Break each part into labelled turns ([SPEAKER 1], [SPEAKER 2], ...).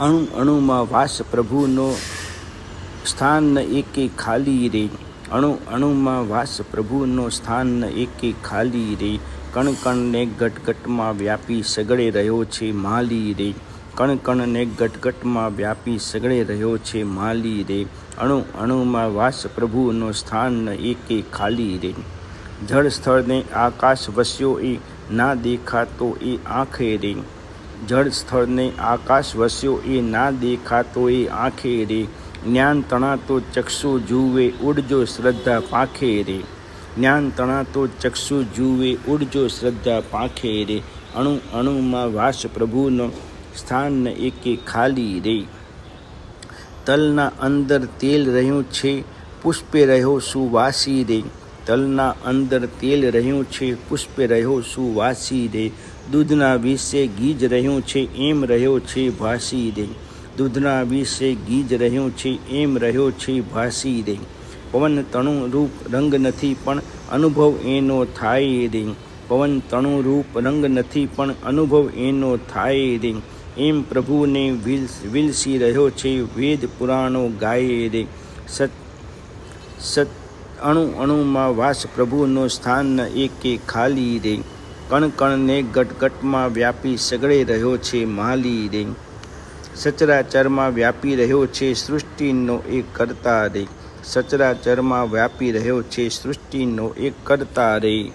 [SPEAKER 1] અણુ અણુમાં વાસ પ્રભુનો સ્થાન એકે ખાલી રે. અણુ અણુમાં વાસ પ્રભુનો સ્થાન એકે ખાલી રે. કણકણને ગટગટમાં વ્યાપી સગળે રહ્યો છે માલી રે. કણ કણને ગટગટમાં વ્યાપી સગળે રહ્યો છે માલી રે. અણુ અણુમાં વાસ પ્રભુનો સ્થાન એકે ખાલી રે. જળ સ્થળને આકાશ વસ્યો એ ના દેખાતો એ આંખે રે. જળ સ્થળને આકાશ વસ્યો એ ના દેખાતો એ આંખે રે જ્ઞાન તણાતો ચક્ષુ જુએ ઉડજો શ્રદ્ધા પાંખે રે જ્ઞાન તણાતો ચક્ષુ જુએ ઉડજો શ્રદ્ધા પાંખે રે અણુ અણુમાં વાસ પ્રભુનો સ્થાન એકે ખાલી રે. તલના અંદર તેલ રહ્યું છે, પુષ્પે રહ્યો સુવાસી રે. તલના અંદર તેલ રહ્યું છે, પુષ્પે રહ્યો સુવાસી રે. દૂધના વિશે ગીજ રહ્યું છે, એમ રહ્યો છે, ભાસી દે દૂધના વિશે ગીજ રહ્યું છે, એમ રહ્યો છે, ભાસી રે. પવન તણુ રૂપ રંગ નથી, પણ અનુભવ એનો થાય દે પવન તણુ રૂપ રંગ નથી, પણ અનુભવ એનો થાય દે એમ પ્રભુને વિલ, વિલસી રહ્યો છે, વેદ પુરાણો ગાય રે. સત સત, અણુ અણુમાં વાસ પ્રભુનો સ્થાન એકે ખાલી રે. કણ કણને ગટગટમાં વ્યાપી સગળે રહ્યો છે માલી રે. સચરાચરમાં વ્યાપી રહ્યો છે સૃષ્ટિનો એક કરતા રે. સચરાચરમાં વ્યાપી રહ્યો છે સૃષ્ટિનો એક કરતા રે.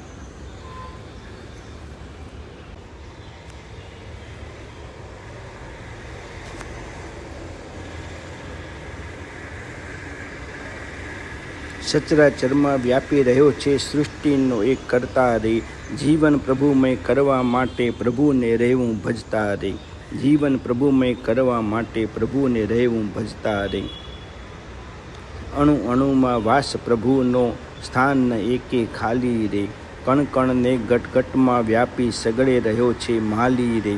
[SPEAKER 1] સચરાચરમાં વ્યાપી રહ્યો છે, સૃષ્ટિનો એક કરતા રે જીવન પ્રભુમય કરવા માટે પ્રભુને રહેવું ભજતા રે જીવન પ્રભુમય કરવા માટે પ્રભુને રહેવું ભજતા રે અણુ અણુમાં વાસ પ્રભુનો સ્થાન એકે ખાલી રે કણકણને ગટગટમાં વ્યાપી સગળે રહ્યો છે, માલી રે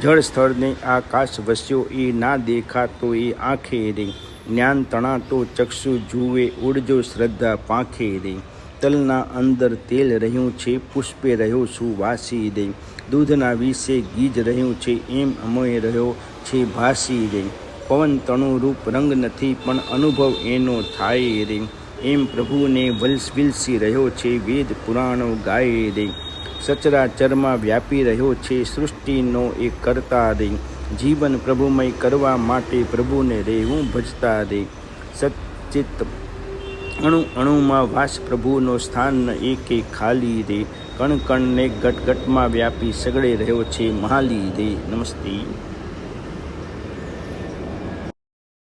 [SPEAKER 1] જળ સ્થળને આકાશ વસ્યો એ ના દેખાતો એ આંખે રે જ્ઞાન તણાતો ચક્ષુ જુએ ઉડજો શ્રદ્ધા પાંખે રે તલના અંદર તેલ રહ્યું છે, પુષ્પે રહ્યો સુવાસી રે દૂધના વિશે ગીજ રહ્યું છે, એમ અમોય રહ્યો છે ભાસી રે પવન તણુ રૂપ રંગ નથી, પણ અનુભવ એનો થાય રે એમ પ્રભુને વલ્સ વિલસી રહ્યો છે, વેદ પુરાણો ગાય રે સચરાચરમાં વ્યાપી રહ્યો છે, સૃષ્ટિનો એ કરતા રે જીવન પ્રભુમય કરવા માટે પ્રભુને રહેવું ભજતા રે સચિત અણુ અણુમાં વાસ પ્રભુનો સ્થાન એકે ખાલી રે કણ કણને ગટગટમાં વ્યાપી સગળે રહ્યો છે, મહાલી રે નમસ્તે.